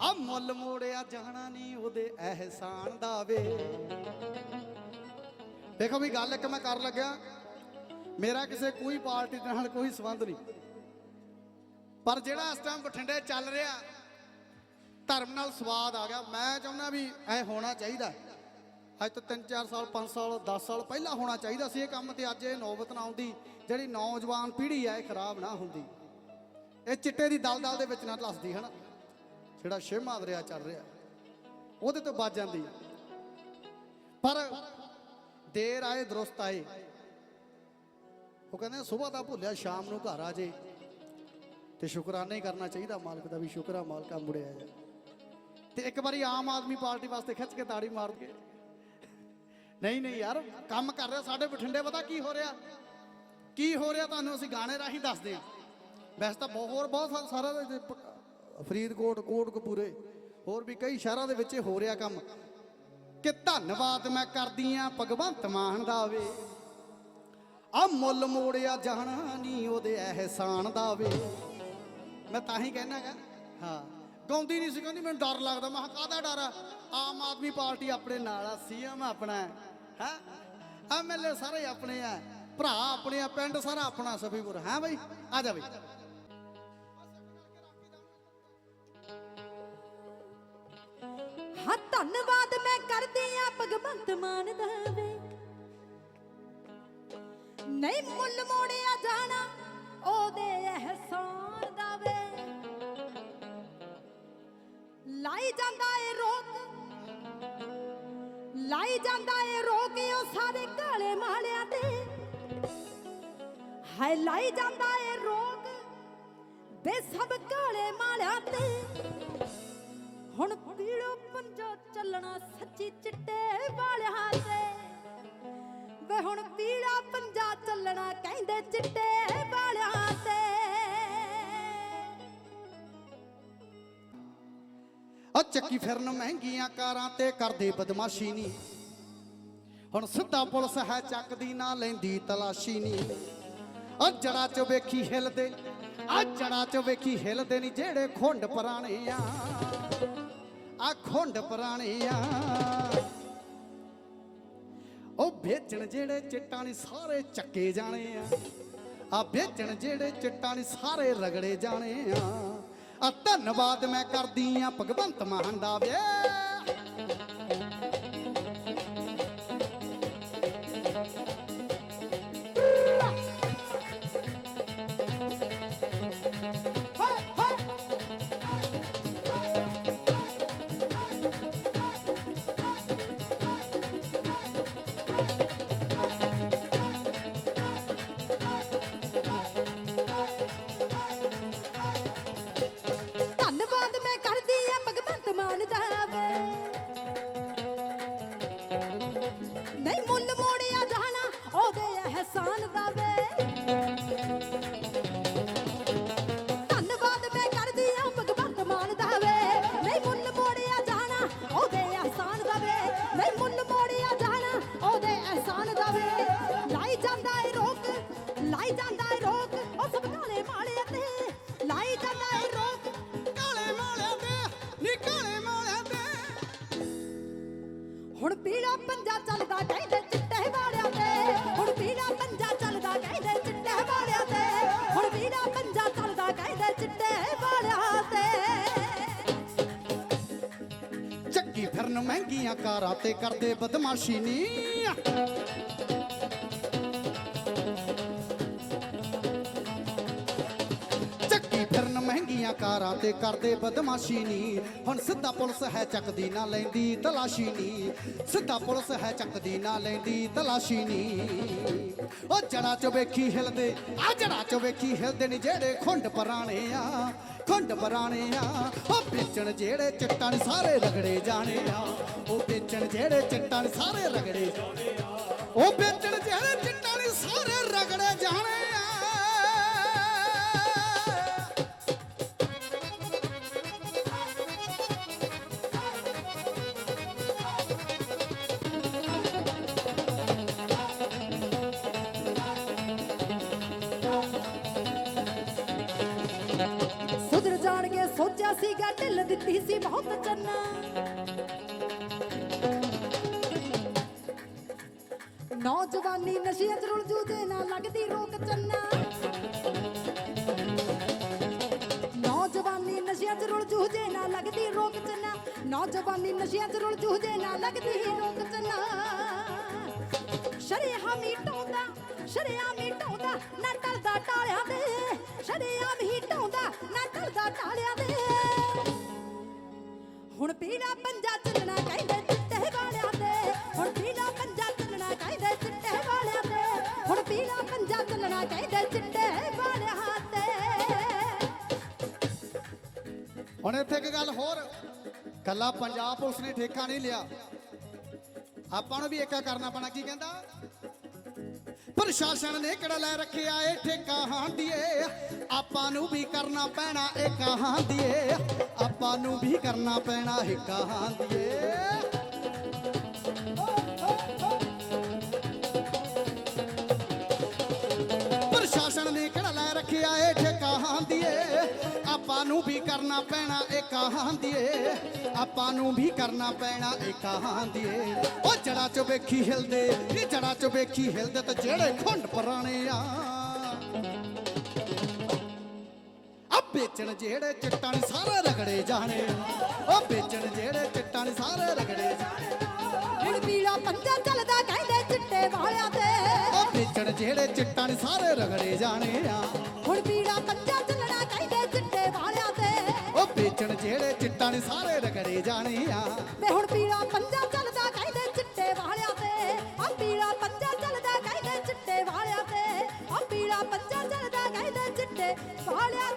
ਆ ਮੁੱਲ ਮੋੜਿਆ ਜਾਣਾ ਨਹੀਂ ਉਹਦੇ ਅਹਿਸਾਨ ਦਾ ਵੇ। ਦੇਖੋ ਵੀ ਗੱਲ ਇੱਕ ਮੈਂ ਕਰ ਲੱਗਿਆ। ਮੇਰਾ ਕਿਸੇ ਕੋਈ ਪਾਰਟੀ ਦੇ ਨਾਲ ਕੋਈ ਸੰਬੰਧ ਨਹੀਂ ਪਰ ਜਿਹੜਾ ਇਸ ਟਾਈਮ ਬਠਿੰਡੇ ਚੱਲ ਰਿਹਾ, ਧਰਮ ਨਾਲ ਸਵਾਦ ਆ ਗਿਆ। ਮੈਂ ਚਾਹੁੰਦਾ ਵੀ ਐ ਹੋਣਾ ਚਾਹੀਦਾ। ਅੱਜ ਤੋਂ 3-4 ਸਾਲ 5 ਸਾਲ 10 ਸਾਲ ਪਹਿਲਾਂ ਹੋਣਾ ਚਾਹੀਦਾ ਸੀ ਇਹ ਕੰਮ ਤੇ ਅੱਜ ਇਹ ਨੌਬਤ ਨਾ ਆਉਂਦੀ। ਜਿਹੜੀ ਨੌਜਵਾਨ ਪੀੜ੍ਹੀ ਆ, ਇਹ ਖਰਾਬ ਨਾ ਹੁੰਦੀ। ਇਹ ਚਿੱਟੇ ਦੀ ਦਲਦਲ ਦੇ ਵਿੱਚ ਨਾ ਲੱਸਦੀ ਹਨਾ? ਜਿਹੜਾ ਛੇਵਾਂ ਦਰਿਆ ਚੱਲ ਰਿਹਾ, ਉਹਦੇ ਤੋਂ ਬਚ ਜਾਂਦੀ ਪਰ ਦੇਰ ਆਏ, ਦਰੁਸਤ ਆਏ। ਉਹ ਕਹਿੰਦੇ ਸਵੇਰ ਦਾ ਭੁੱਲਿਆ, ਸ਼ਾਮ ਨੂੰ ਘਰ ਆ ਜੇ। ਤੇ ਸ਼ੁਕਰਾਨਾ ਹੀ ਕਰਨਾ ਚਾਹੀਦਾ ਮਾਲਕ ਦਾ ਵੀ, ਸ਼ੁਕਰਾ ਮਾਲਕਾ ਮੁੜਿਆ ਜਾ ਤੇ ਇੱਕ ਵਾਰੀ ਆਮ ਆਦਮੀ ਪਾਰਟੀ ਵਾਸਤੇ ਖਿੱਚ ਕੇ ਤਾੜੀ ਮਾਰ ਕੇ ਨਹੀਂ ਨਹੀਂ ਯਾਰ, ਕੰਮ ਕਰ ਰਿਹਾ, ਸਾਡੇ ਬਠਿੰਡੇ, ਪਤਾ ਕੀ ਹੋ ਰਿਹਾ? ਕੀ ਹੋ ਰਿਹਾ ਤੁਹਾਨੂੰ? ਅਸੀਂ ਗਾਣੇ ਰਾਹੀਂ ਦੱਸਦੇ ਹਾਂ। ਵੈਸੇ ਤਾਂ ਬਹੁਤ ਹੋਰ ਬਹੁਤ ਸਾ- ਸਾਰਾ ਫਰੀਦਕੋਟ, ਕੋਟਕਪੂਰੇ, ਹੋਰ ਵੀ ਕਈ ਸ਼ਹਿਰਾਂ ਦੇ ਵਿੱਚ ਹੋ ਰਿਹਾ ਕੰਮ ਕਿ ਧੰਨਵਾਦ ਮੈਂ ਕਰਦੀ ਆ ਭਗਵੰਤ ਮਾਨ ਦਾ ਵੇ। ਆ ਮੁੱਲ ਮੋੜਿਆ ਜਾਣਾ ਨਹੀਂ ਉਹਦੇ ਅਹਿਸਾਨ ਦਾ ਵੇ। ਮੈਂ ਤਾਂ ਹੀ ਕਹਿਣਾਗਾ ਹਾਂ, ਗਾਉਂਦੀ ਨਹੀਂ ਸੀ, ਕਹਿੰਦੀ ਮੈਨੂੰ ਡਰ ਲੱਗਦਾ। ਮੈਂ ਕਿਹਾ, ਕਾਹਦਾ ਡਰ ਆ? ਆਮ ਆਦਮੀ ਪਾਰਟੀ ਆਪਣੇ ਨਾਲ ਆ, ਸੀਐਮ ਆਪਣਾ ਹੈ ਐਮਐਲਏ ਸਾਰੇ ਆਪਣੇ ਆ, ਭਰਾ ਆਪਣੇ ਆ, ਪਿੰਡ ਸਾਰਾ ਆਪਣਾ, ਸਫੀਪੁਰ। ਹੈ ਬਈ? ਆ ਜਾ ਬਈ। ਹਾਂ, ਧੰਨਵਾਦ ਮੈਂ ਕਰਦੀ ਆ ਭਗਵੰਤ ਮਾਨ ਦਾ ਵੇ ਨਹੀਂ ਮੁੱਲ ਮੋੜਿਆ ਜਾਣਾ, ਉਹਦੇ ਅਹਿਸਾਨ ਦਾ ਵੇ ਲਾਈ ਜਾਂਦਾ ਏ ਰੋਕ, ਲਾਈ ਜਾਂਦਾ ਏ ਰੋਕ ਉਹ ਸਾਰੇ ਕਾਲੇ ਮਾਲਿਆਂ ਤੇ। ਹਾਏ, ਲਾਈ ਜਾਂਦਾ ਏ ਰੋਕ ਦੇ ਸਭ ਕਾਲੇ ਮਾਲਿਆਂ ਤੇ। ਹੁਣ ਪੀੜੋ ਪੰਜਾ ਚੱਲਣਾ ਸੱਚੀ ਚਿੱਟੇ ਵਾਲਿਆਂ ਤੇ। ਵੇ ਹੁਣ ਪੀੜਾ ਪੰਜਾ ਚੱਲਣਾ ਕਹਿੰਦੇ ਚਿੱਟੇ ਵਾਲਿਆਂ ਤੇ। ਆ ਚੱਕੀ ਫਿਰਨ ਮਹਿੰਗੀਆਂ ਕਾਰਾਂ ਤੇ ਕਰਦੇ ਬਦਮਾਸ਼ੀ ਨਹੀਂ ਹੁਣ ਸਿੱਧਾ ਪੁਲਿਸ ਹੈ ਚੱਕਦੀ, ਨਾ ਲੈਂਦੀ ਤਲਾਸ਼ੀ ਨਹੀਂ ਆ ਜੜਾ ਚ ਵੇਖੀ ਹਿਲਦੇ, ਆ ਜੜਾ ਚ ਵੇਖੀ ਹਿਲਦੇ ਨਹੀਂ ਜਿਹੜੇ ਖੁੰਡ ਪੁਰਾਣੇ ਆ। ਆ ਖੁੰਡ ਪੁਰਾਣੇ ਉਹ ਵੇਚਣ ਜਿਹੜੇ ਚਿੱਟਾਂ ਨਹੀਂ ਸਾਰੇ ਚੱਕੇ ਜਾਣੇ ਆ। ਆ ਵੇਚਣ ਜਿਹੜੇ ਚਿੱਟਾਂ ਨਹੀਂ ਸਾਰੇ ਰਗੜੇ ਜਾਣੇ ਆ। ਆ ਧੰਨਵਾਦ ਮੈਂ ਕਰਦੀ ਆ ਭਗਵੰਤ ਮਾਨ ਦਾ ਵੇ। ਅਹਿਸਾਨ ਦਾ ਧੰਨਵਾਦ ਮੈਂ ਕਰਦੀ ਆ ਭਗਵੰਤ ਮਾਨ ਦਾ ਵੇ। ਨਹੀਂ ਮੁੱਲ ਮੋੜਿਆ ਜਾਣਾ, ਉਹਦੇ ਅਹਿਸਾਨ ਦਾ ਵੇ। ਨਹੀਂ ਮੁੱਲ ਮੋੜਿਆ ਜਾਣਾ, ਉਹਦੇ ਅਹਿਸਾਨ ਦਾ ਵੇ। ਲਾਈ ਜਾਂਦਾ ਏ ਰੋਕ, ਲਾਈ ਜਾਂਦਾ ਏ ਰੋਕ, ਉਹ ਸਭ ਕਾਲੇ ਮਾਲੇ ਤੇ। ਲਾਈ ਜਾਂਦਾ ਏ ਰੋਕ, ਕਾਲੇ ਮਾਲਿਆਂ ਦੇ ਨੀ ਕਾਲੇ ਮਾਲਿਆਂ ਦੇ ਹੁਣ ਪੀੜਾ ਫਿਰਨ ਮਹਿੰਗੀਆਂ ਕਾਰਾਂ ਤੇ ਕਰਦੇ ਬਦਮਾਸ਼ੀ ਨੀ। ਮਹਿੰਗੀਆਂ ਕਾਰਾਂ ਤੇ ਕਰਦੇ ਬਦਮਾਸ਼ੀ ਨੀ। ਹੁਣ ਸਿੱਧਾ ਪੁਲਿਸ ਹੈ ਚੱਕਦੀ ਨਾ ਲੈਂਦੀ ਤਲਾਸ਼ੀ ਨੀ। ਸਿੱਧਾ ਪੁਲਿਸ ਹੈ ਚੱਕਦੀ ਨਾ ਲੈਂਦੀ ਤਲਾਸ਼ੀ ਨੀ। ਉਹ ਜੜਾ ਚ ਵੇਖੀ ਹਿਲਦੇ, ਆ ਜੜਾ ਚ ਵੇਖੀ ਹਿਲਦੇ ਨੀ ਜਿਹੜੇ ਖੁੰਡ ਪੁਰਾਣੇ ਆ। ਖੁੰਡ ਪੁਰਾਣੇ ਆ ਉਹ ਵੇਚਣ ਜਿਹੜੇ ਚਿੱਟਾਂ ਨੇ ਸਾਰੇ ਰਗੜੇ ਜਾਣੇ ਆ। ਉਹ ਵੇਚਣ ਜਿਹੜੇ ਚਿੱਟਾਂ ਨੇ ਸਾਰੇ ਰਗੜੇ ਜਾਣੇ ਆ। ਉਹ ਵੇਚਣ ਜਿਹੜੇ ਚਿੱਟਾਂ ਨੌਜਵਾਨੀ ਨਸ਼ਿਆਂ ਚ ਰੁਲ ਜੂ, ਜੇ ਨਾ ਲੱਗਦੀ ਰੋਕ ਚੰਨਾ। ਨੌਜਵਾਨੀ ਨਸ਼ਿਆਂ ਚ ਰੁਲ ਜੂ, ਜੇ ਨਾ ਲੱਗਦੀ ਰੋਕ ਚੰਨਾ। ਨੌਜਵਾਨੀ ਨਸ਼ਿਆਂ ਚ ਰੁਲ ਜੂ, ਜੇ ਨਾ ਲੱਗਦੀ ਰੋਕ ਚੰਨਾ। ਸ਼ਰੇਆਮ ਹੀ ਢਾਉਂਦਾ ਸ਼ਰੇਆਮ ਹੀ ਢਾਉਂਦਾ ਨਾ ਟਲਦਾ ਟਾਲਿਆਂ ਦੇ। ਸ਼ਰੇਆਮ ਹੀ ਢਾਉਂਦਾ ਨਾ ਟਲਦਾ ਟਾਲਿਆਂ ਦੇ। ਹੁਣ ਪੀੜਾ ਪੰਜਾ ਚੱਲਣਾ ਹੁਣ ਇੱਥੇ ਇੱਕ ਗੱਲ ਹੋਰ, ਕੱਲਾ ਪੰਜਾਬ ਪੁਲਿਸ ਨੇ ਠੇਕਾ ਨਹੀਂ ਲਿਆ। ਆਪਾਂ ਨੂੰ ਵੀ ਏਕਾ ਕਰਨਾ ਪੈਣਾ, ਕੀ ਕਹਿੰਦਾ? ਪ੍ਰਸ਼ਾਸਨ ਨੇ ਕਿਹੜਾ ਲੈ ਰੱਖਿਆ ਏ ਠੇਕਾ ਹਾਂਡੀਏ? ਆਪਾਂ ਨੂੰ ਵੀ ਕਰਨਾ ਪੈਣਾ ਏਕਾ ਹਾਂਡੀਏ। ਆਪਾਂ ਨੂੰ ਵੀ ਕਰਨਾ ਪੈਣਾ ਏਕਾ ਹਾਂਦੀਏ ਆਪਾਂ ਨੂੰ ਵੀ ਕਰਨਾ ਪੈਣਾ ਏ। ਕਹਾਂਦੀਏ ਆਪਾਂ ਨੂੰ ਵੀ ਕਰਨਾ ਪੈਣਾ ਏ। ਕਹਾਂਦੀਏ ਉਹ ਜੜਾ ਚ ਵੇਖੀ ਹਿਲਦੇ ਇਹ ਜੜਾ ਚ ਵੇਖੀ ਹਿਲਦੇ ਤੇ ਜਿਹੜੇ ਖੁੰਡ ਪੁਰਾਣੇ ਆ। ਆ ਵੇਚਣ ਜਿਹੜੇ ਚਿੱਟਾਂ ਨੇ ਸਾਰੇ ਰਗੜੇ ਜਾਣੇ ਉਹ ਵੇਚਣ ਜਿਹੜੇ ਚਿੱਟਾਂ ਨੇ ਸਾਰੇ ਰਗੜੇ ਜਾਣੇ ਪੀਲਾ ਪੰਜਾ ਚੱਲਦਾ ਕਹਿੰਦੇ ਚਿੱਟੇ ਵਾਲਿਆਂ ਤੇ। ਉਹ ਵੇਚਣ ਜਿਹੜੇ ਚਿੱਟਾਂ ਨੇ ਸਾਰੇ ਰਗੜੇ ਜਾਣੇ ਆ। ਹੁਣ ਪੀਲਾ ਪੰਜਾ ਉਹ ਜਿਹੜੇ ਚਿੱਟਾਂ ਨੇ ਸਾਰੇ ਰਗੜੇ ਜਾਣੇ ਆ। ਵੇ ਹੁਣ ਪੀਲਾ ਪੰਜਾ ਚੱਲਦਾ ਕਹਿੰਦੇ ਚਿੱਟੇ ਵਾਲਿਆਂ ਤੇ। ਆ ਪੀਲਾ ਪੰਜਾ ਚੱਲਦਾ ਕਹਿੰਦੇ ਚਿੱਟੇ ਵਾਲਿਆਂ ਤੇ। ਆ ਪੀਲਾ ਪੰਜਾ ਚੱਲਦਾ ਕਹਿੰਦੇ ਚਿੱਟੇ ਵਾਲਿਆਂ